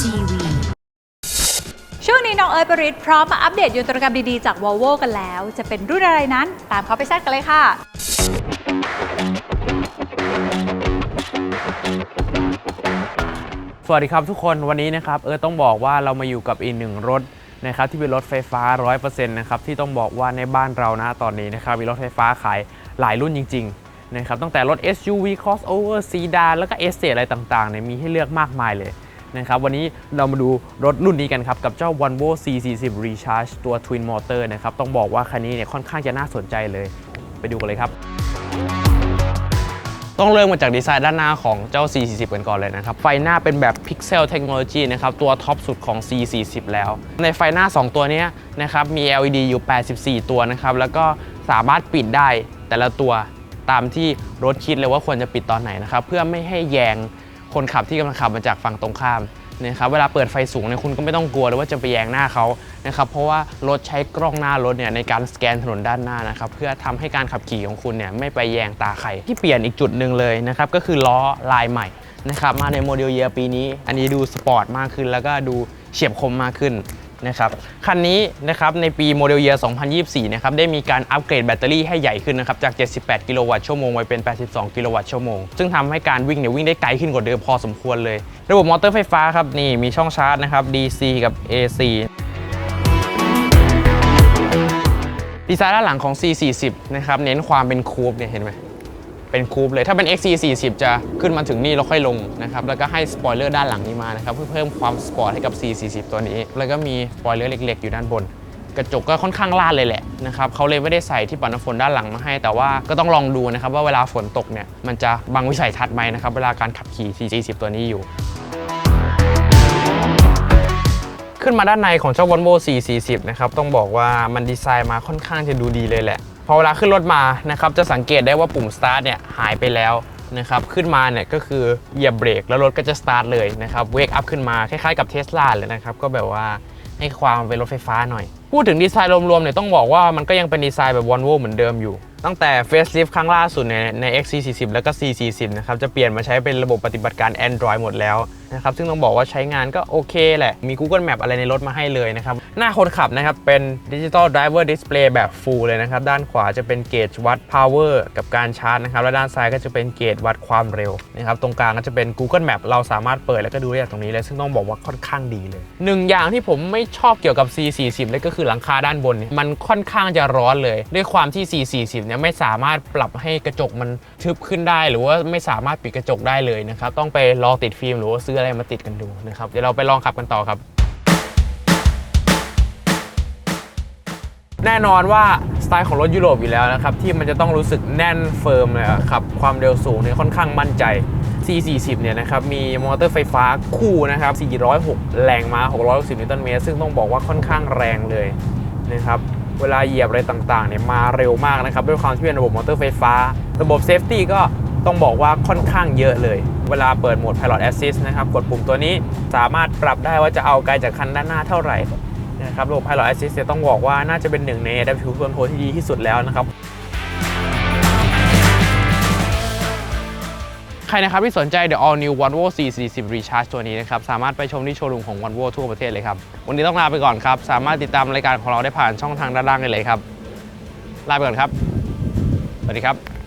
TV ช่วงนี้น้องเอิร์ธปริศพร้อมมาอัปเดตยนตรกรรมดีๆ จาก Volvo กันแล้ว จะเป็นรุ่นอะไรนั้น ตามเขาไปแซดกันเลยค่ะ สวัสดีครับทุกคนวันนี้นะครับเออต้องบอกว่าเรามาอยู่กับอีกหนึ่งรถนะครับที่เป็นรถไฟฟ้า 100%นะครับที่ต้องบอกว่าในบ้านเรานะตอนนี้นะครับมีรถไฟฟ้าขายหลายรุ่นจริงๆนะครับตั้งแต่รถ SUV crossover sedan แล้วก็ S อะไรต่างๆเนี่ยมีให้เลือกมากมายเลย นะครับวันนี้เรามาดูรถรุ่นนี้กันครับ กับเจ้า Volvo C40 Recharge ตัว Twin Motor นะครับ ต้องบอกว่าคันนี้เนี่ยค่อนข้างจะน่าสนใจเลย ไปดูกันเลยครับ ต้องเริ่มมาจากดีไซน์ด้านหน้าของเจ้า C40 กันก่อนเลยนะครับ ไฟหน้าเป็นแบบ Pixel Technology นะครับ ตัวท็อปสุดของ C40 แล้ว ในไฟหน้า 2 ตัวนี้นะครับมี LED อยู่ 84 ตัวนะครับแล้วก็สามารถปิดได้แต่ละตัวตามที่รถคิดเลยว่าควรจะปิดตอนไหนนะครับเพื่อไม่ให้แยง คนขับที่กำลังขับมาจากฝั่งตรงข้ามนะครับเวลาเปิดไฟสูงเนี่ยคุณก็ไม่ต้องกลัวเลยว่าจะไปแยงหน้าเขานะครับเพราะว่ารถใช้กล้องหน้ารถเนี่ยในการสแกนถนนด้านหน้านะครับเพื่อทำให้การขับขี่ของคุณเนี่ยไม่ไปแยงตาใครที่เปลี่ยนอีกจุดหนึ่งเลยนะครับก็คือล้อลายใหม่นะครับมาในโมเดลเยียปีนี้ อันนี้ดูสปอร์ตมากขึ้น แล้วก็ดูเฉียบคมมากขึ้น นะครับคันนี้นะครับในปีโมเดลเยียร์2024 นะครับได้มีการอัปเกรดแบตเตอรี่ให้ใหญ่ขึ้นนะครับจาก 78 กิโลวัตต์ชั่วโมงไปเป็น 82 กิโลวัตต์ชั่วโมง ซึ่งทำให้การวิ่งเนี่ยวิ่งได้ไกลขึ้นกว่าเดิมพอสมควรเลย ระบบมอเตอร์ไฟฟ้าครับนี่มีช่องชาร์จนะครับ DC กับ AC ดีไซน์ด้านหลังของ C40 นะครับเน้นความเป็นคูปเนี่ยเห็นไหม เป็นคูปเลย ถ้าเป็น XC40 จะขึ้นมาถึงนี่แล้วค่อยลงนะครับ แล้วก็ให้สปอยเลอร์ด้านหลังนี้มานะครับ เพื่อเพิ่มความสปอร์ตให้กับ C40 ตัวนี้ แล้วก็มีสปอยเลอร์เล็ก ๆ อยู่ด้านบน กระจกก็ค่อนข้างลาดเลยแหละนะครับเขาเลยไม่ได้ใส่ที่ปัดน้ำฝนด้านหลังมาให้ แต่ว่าก็ต้องลองดูนะครับว่าเวลาฝนตกเนี่ยมันจะบังวิสัยทัศน์ไหมนะครับเวลาการขับขี่ C40 ตัวนี้อยู่ขึ้นมาด้านในของเจ้า Volvo C40 นะครับ ต้องบอกว่ามันดีไซน์มาค่อนข้างจะดูดีเลยแหละ พอเวลาขึ้นรถมานะครับจะสังเกตได้ว่าปุ่ม start เนี่ยหายไปแล้วนะครับขึ้นมาเนี่ยก็คือเหยียบเบรกแล้วรถก็จะ start เลยนะครับ wake up ขึ้นมาคล้ายๆกับ Tesla เลยนะครับก็แบบว่าให้ความเป็นรถไฟฟ้าหน่อย พูดถึงดีไซน์รวมๆเนี่ยต้องบอกว่ามันก็ยังเป็นดีไซน์แบบ Volvo เหมือนเดิมอยู่ ตั้งแต่ facelift ครั้งล่าสุดในใน XC40 แล้วก็ C40 นะครับจะเปลี่ยนมาใช้เป็นระบบปฏิบัติการ Android หมดแล้ว นะครับซึ่งต้องบอกว่าใช้งานก็โอเคแหละ มี Google Map อะไรในรถมาให้เลยนะครับ หน้าคนขับนะครับ เป็น Digital Driver Display แบบ Full เลยนะครับ ด้านขวาจะเป็นเกจวัด power กับการชาร์จนะครับ และด้านซ้ายก็จะเป็นเกจวัดความเร็วนะครับ ตรงกลางก็จะเป็น Google Map เราสามารถเปิดแล้วก็ดูได้จากตรงนี้เลย ซึ่งต้องบอกว่าค่อนข้างดีเลยหนึ่งอย่างที่ผมไม่ชอบเกี่ยวกับ C40 เลยก็คือหลังคาด้านบนเนี่ยมันค่อนข้างจะร้อนเลย ด้วยความที่ C40 เนี่ยไม่สามารถปรับให้กระจกมันทึบขึ้นได้ หรือว่าไม่สามารถปิดกระจกได้เลยนะครับต้องไปลองติดฟิล์มหรือว่าซื้ออะไรมาติดกันดูนะครับเดี๋ยวเราไปลองขับกันต่อครับ แน่นอนว่าสไตล์ของรถยุโรปอยู่แล้วนะครับ ที่มันจะต้องรู้สึกแน่นเฟิร์มเลยครับความเร็วสูงเนี่ยค่อนข้างมั่นใจ C40 เนี่ยนะครับมีมอเตอร์ไฟฟ้าคู่นะครับ 406 แรงม้า 660 นิวตันเมตร ซึ่งต้องบอกว่าค่อนข้างแรงเลยนะครับเวลาเหยียบอะไรต่างๆเนี่ยมาเร็วมากนะครับ ด้วยความที่เป็นระบบมอเตอร์ไฟฟ้า ระบบเซฟตี้ก็ ต้องบอกว่าค่อนข้างเยอะเลย เวลาเปิดโหมด Pilot Assist นะครับ กดปุ่มตัวนี้สามารถปรับได้ว่าจะเอาไกลจากคันด้านหน้าเท่าไหร่นะครับระบบ Pilot Assist เนี่ยต้องบอกว่าน่าจะเป็นหนึ่งใน Adaptive Cruise Control ที่ดีที่สุดแล้วนะครับใครนะครับที่สนใจ The All New Volvo C40 Recharge ตัวนี้นะครับ สามารถไปชมที่โชว์รูมของ Volvo ทั่วประเทศเลยครับ วันนี้ต้องลาไปก่อนครับ สามารถติดตามรายการของเราได้ผ่านช่องทางด้านล่างได้เลยครับ ลาไปก่อนครับ สวัสดีครับ